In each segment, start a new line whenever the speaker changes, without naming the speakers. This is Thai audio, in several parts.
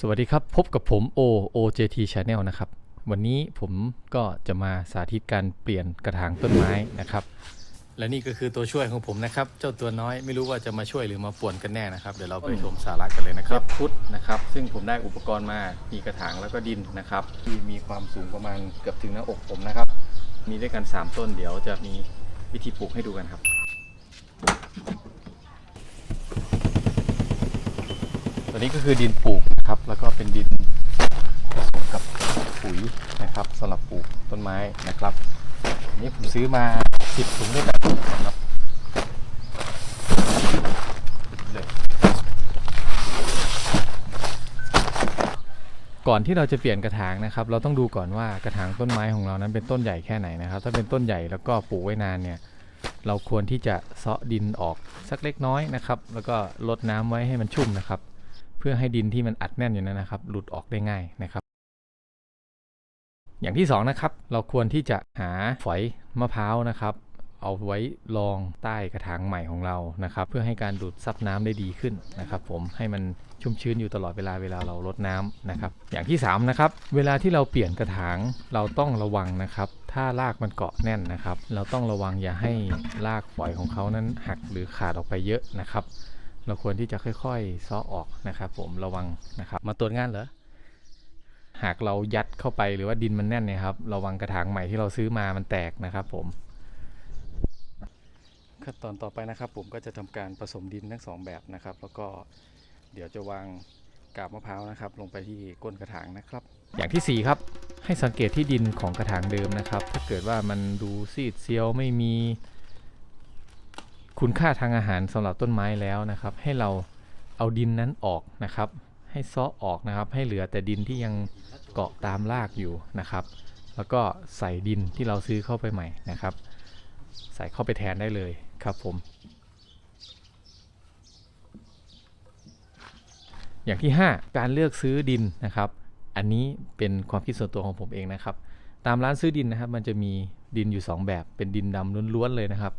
สวัสดีครับ พบกับผม O OJT Channel นะครับ วันนี้ผมก็จะมาสาธิตการเปลี่ยนกระถางต้นไม้นะครับ และนี่ก็คือตัวช่วยของผมนะครับ เจ้าตัวน้อยไม่รู้ว่าจะมาช่วยหรือมาป่วนกันแน่นะครับ เดี๋ยวเราไปชมสาระกันเลยนะครับพุทธนะครับ ซึ่งผมได้อุปกรณ์มามีกระถางแล้วก็ดินนะครับ ที่มีความสูงประมาณเกือบถึงหน้าอกผมนะครับ มีด้วยกัน 3 ต้นเดี๋ยวจะมีวิธีปลูกให้ดูกันครับตัวนี้ก็คือดินปลูก นะครับ แล้วก็เป็นดินผสมกับปุ๋ยนะครับสำหรับปลูกต้นไม้นะครับนนี้ผมซื้อมา 10ถุงด้วยกันนะครับเลยก่อนที่เราจะเปลี่ยนกระถางนะครับ เราต้องดูก่อนว่ากระถางต้นไม้ของเรานั้นเป็นต้นใหญ่แค่ไหนนะครับ ถ้าเป็นต้นใหญ่แล้วก็ปลูกไว้นานเนี่ย เราควรที่จะเซาะดินออกสักเล็กน้อยนะครับ แล้วก็ลดน้ำไว้ให้มันชุ่มนะครับ พื่อให้ดินที่มันอัดแน่นอยู่นั้นนะครับ หลุดออกได้ง่ายนะครับ อย่างที่สองนะครับเราควรที่จะหาฝอยมะพร้าวนะครับ เอาไว้รองใต้กระถางใหม่ของเรานะครับ เพื่อให้การดูดซับน้ำได้ดีขึ้นนะครับ ผมให้มันชุ่มชื้นอยู่ตลอดเวลาเวลาเรารดน้ำนะครับ อย่างที่สามนะครับเวลาที่เราเปลี่ยนกระถางเราต้องระวังนะครับถ้ารากมันเกาะแน่นนะครับ เราต้องระวังอย่าให้รากฝอยของเขานั้นหักหรือขาดออกไปเยอะนะครับ เราควรที่จะค่อยๆซ้อออกนะครับ ผมระวังนะครับ มาตรวจงานเหรอหากเรายัดเข้าไปหรือว่าดินมันแน่นเนี่ยครับระวังกระถางใหม่ที่เราซื้อมามันแตกนะครับ ผมขั้นตอนต่อไปนะครับ ผมก็จะทำการผสมดินทั้งสองแบบนะครับ แล้วก็เดี๋ยวจะวางกาบมะพร้าวนะครับ ลงไปที่ก้นกระถางนะครับ อย่างที่สี่ครับ ให้สังเกตที่ดินของกระถางเดิมนะครับ ถ้าเกิดว่ามันดูซีดเซียวไม่มี คุณค่าทางอาหารสำหรับต้นไม้แล้วนะครับ ให้เราเอาดินนั้นออกนะครับ ให้ซาะออกนะครับ ให้เหลือแต่ดินที่ยังเกาะตามรากอยู่นะครับ แล้วก็ใส่ดินที่เราซื้อเข้าไปใหม่นะครับ ใส่เข้าไปแทนได้เลยครับผม อย่างที่ 5 การเลือกซื้อดินนะครับ อันนี้เป็นความคิดส่วนตัวของผมเองนะครับ ตามร้านซื้อดินนะครับ มันจะมีดินอยู่ 2 แบบเป็นดินดำล้วนๆเลยนะครับ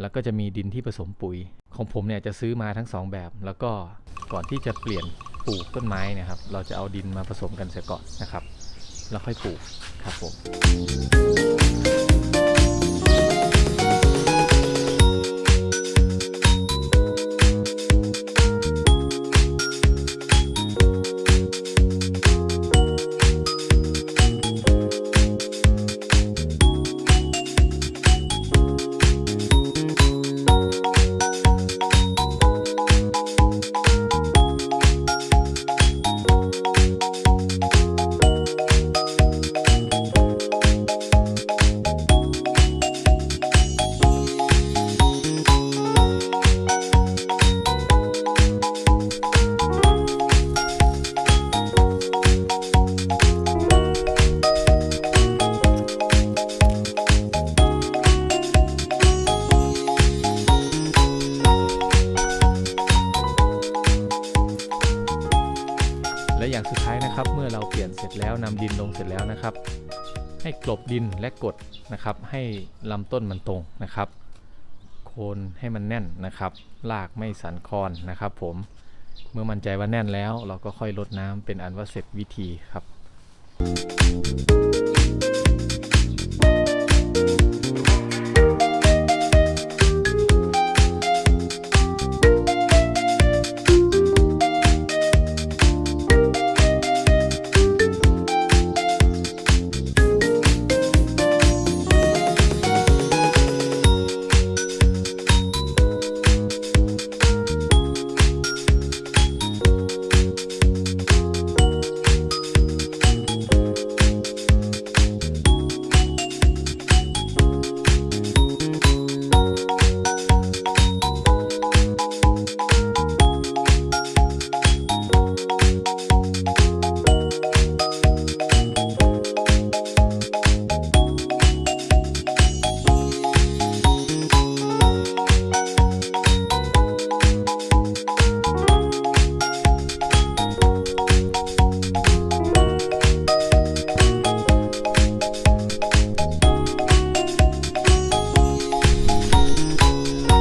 แล้วก็จะมีดินที่ผสมปุ๋ย ของผมเนี่ยจะซื้อมาทั้ง 2 แบบ แล้วก็ก่อนที่จะเปลี่ยนปลูกต้นไม้นะครับ เราจะเอาดินมาผสมกันเสียก่อนนะครับ แล้วค่อยปลูกครับผม แล้วนำดินลงเสร็จแล้วนะครับ ให้กลบดินและกดนะครับ ให้ลำต้นมันตรงนะครับ โคนให้มันแน่นนะครับรากไม่สันคอนนะครับ ผมเมื่อมั่นใจว่าแน่นแล้ว เราก็ค่อยลดน้ำเป็นอันว่าเสร็จวิธีครับ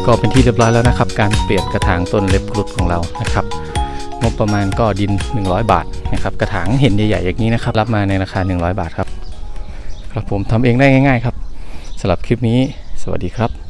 ก็เป็นที่เรียบร้อยแล้วนะครับ การเปลี่ยนกระถางต้นเล็บกรุดของเรานะครับ งบประมาณก็ดิน 100 บาทนะครับ กระถางเห็นใหญ่ๆอย่างนี้นะครับ รับมาในราคา 100 บาทครับ ครับผมทำเองได้ง่าย ๆ ครับสำหรับคลิปนี้ สวัสดีครับ